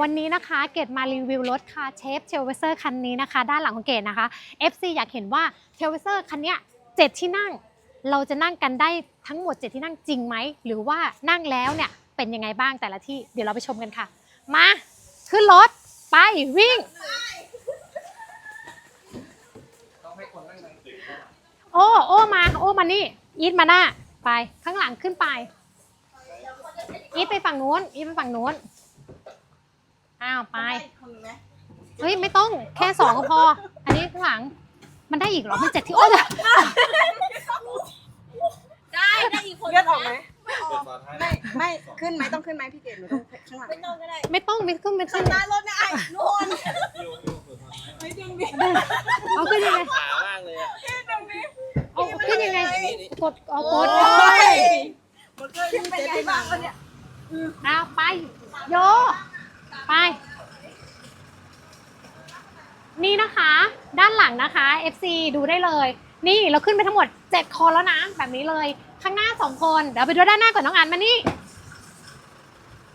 วันนี้นะคะเกดมารีวิวรถค่ะเชฟเทลเวเซอร์คันนี้นะคะ ด้านหลังของเกดนะคะ FC อยากเห็นว่าเทลเวเซอร์คันเนี้ยเจ็ดที่นั่ง เราจะนั่งกันได้ทั้งหมด7ที่นั่งจริงไหม หรือว่านั่งแล้วเนี่ยเป็นยังไงบ้างแต่ละที่เดี๋ยวเราไปชมกันค่ะ มา ขึ้นรถ ไปวิ่ง โอ้โอ้มาโอ้มานี่อีทมาหน้า ไปข้างหลังขึ้นไป อีทไปฝั่งนู้น อีทไปฝั่งนู้น อ้าวไปเฮ้ยไม่ต้องแค่สองก็พอ อันนี้ข้างหลัง มันได้อีกเหรอมันเจ็ดที่โอ้ยได้ได้อีกคนเลือดออกไหมไม่ออกไม่ไม่ขึ้นไหมต้องขึ้นไหมพี่เกดหนูต้องข้างหลังไม่ต้องก็ได้ไม่ต้องไม่ขึ้นไม่ขัขึ้นนหน้ารถนะไอ้นู่นไม่ดึงดิเอาขึ้นยังไงขามากเลยอะดึงดิเอาขึ้นยังไงกดเอากดโอ้ยมันก็ขึ้นไปไงบ้างวะเนี่ยเอาไปโยไป นี่นะคะ ด้านหลังนะคะ FC ดูได้เลย นี่เราขึ้นไปทั้งหมด 7 คนแล้วนะ แบบนี้เลย ข้างหน้า 2 คน เดี๋ยวไปดูด้านหน้าก่อนน้องอันมานี่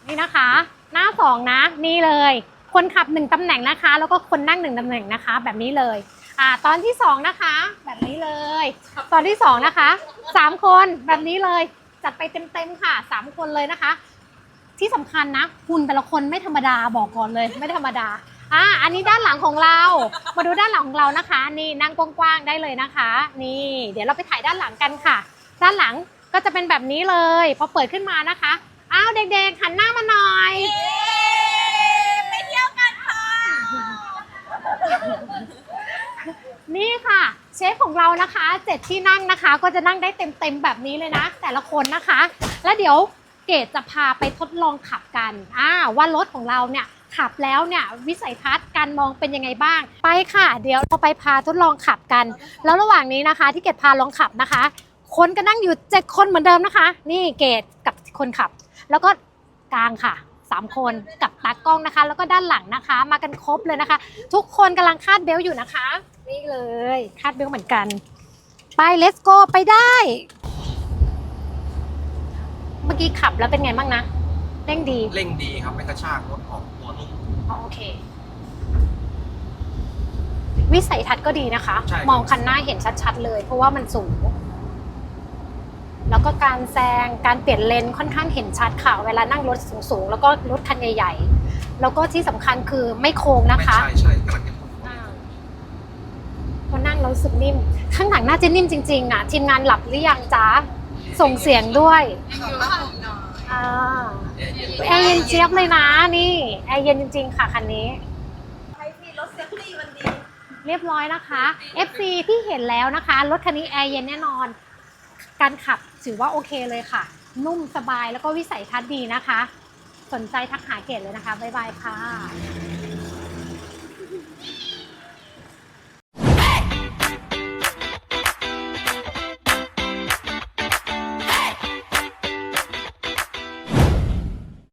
นี่นะคะ หน้า 2 นะ นี่เลย คนขับ 1ตำแหน่งนะคะ แล้วก็คนนั่ง 1ตำแหน่งนะคะ แบบนี้เลยอ่าตอนที่ 2 นะคะ แบบนี้เลย ตอนที่ 2 นะคะ 3 คนแบบนี้เลย จัดไปเต็มๆค่ะ 3 คนเลยนะคะ ที่สำคัญนะหุ่นแต่ละคนไม่ธรรมดาบอกก่อนเลยไม่ธรรมดาอ่าอันนี้ด้านหลังของเรา มาดูด้านหลังของเรานะคะ นี่นั่งกว้างๆได้เลยนะคะ นี่ เดี๋ยวเราไปถ่ายด้านหลังกันค่ะ ด้านหลังก็จะเป็นแบบนี้เลยพอเปิดขึ้นมานะคะอ้าวเด็กๆหันหน้ามาหน่อยไปเที่ยวกันค่ะนี่ค่ะ เชฟของเรานะคะเจ็ดที่นั่งนะคะ ก็จะนั่งได้เต็มๆแบบนี้เลยนะ แต่ละคนนะคะ แล้วเดี๋ยว เกดจะพาไปทดลองขับกันอ่าว่ารถของเราเนี่ยขับแล้วเนี่ยวิสัยทัศน์การมองเป็นยังไงบ้าง ไปค่ะ เดี๋ยวเราไปพาทดลองขับกัน แล้วระหว่างนี้นะคะ ที่เกดพาลองขับนะคะ คนก็นั่งอยู่เจ็ดคนเหมือนเดิมนะคะ นี่เกดกับคนขับ แล้วก็กลางค่ะสามคนกับตากล้องนะคะ แล้วก็ด้านหลังนะคะ มากันครบเลยนะคะ ทุกคนกำลังคาดเบลต์อยู่นะคะ นี่เลยคาดเบลต์เหมือนกัน ไป let's go ไปได้ กี้ขับแล้วเป็นไงบ้างนะเร่งดีเร่งดีครับไม่กระชากรถออกตัวนุ่ม อ๋อโอเค วิสัยทัศน์ก็ดีนะคะ ใช่ครับ มองคันหน้าเห็นชัดๆเลย เพราะว่ามันสูง แล้วก็การแซงการเปลี่ยนเลนค่อนข้างเห็นชัดค่ะ เวลานั่งรถสูงๆ แล้วก็รถคันใหญ่ๆ แล้วก็ที่สำคัญคือไม่โค้งนะคะไม่ใช่ใช่กำลังจะพูดอ่าพอนั่งแล้วรู้สึกนิ่ม ข้างหลังน่าจะนิ่มจริงๆอะทีมงานหลับหรือยังจ๊ะ ส่งเสียงด้วยอ่าแอร์เย็นเจี๊ยบเลยนะนี่แอร์เย็นจริง ๆ ค่ะคันนี้ใช้พี่รถเซฟรีวันดีเรียบร้อยนะคะ FC ที่เห็นแล้วนะคะ รถคันนี้แอร์เย็นแน่นอน การขับถือว่าโอเคเลยค่ะ นุ่มสบายแล้วก็วิสัยทัศน์ดีนะคะ สนใจทักหาเกตเลยนะคะ บ๊ายบายค่ะ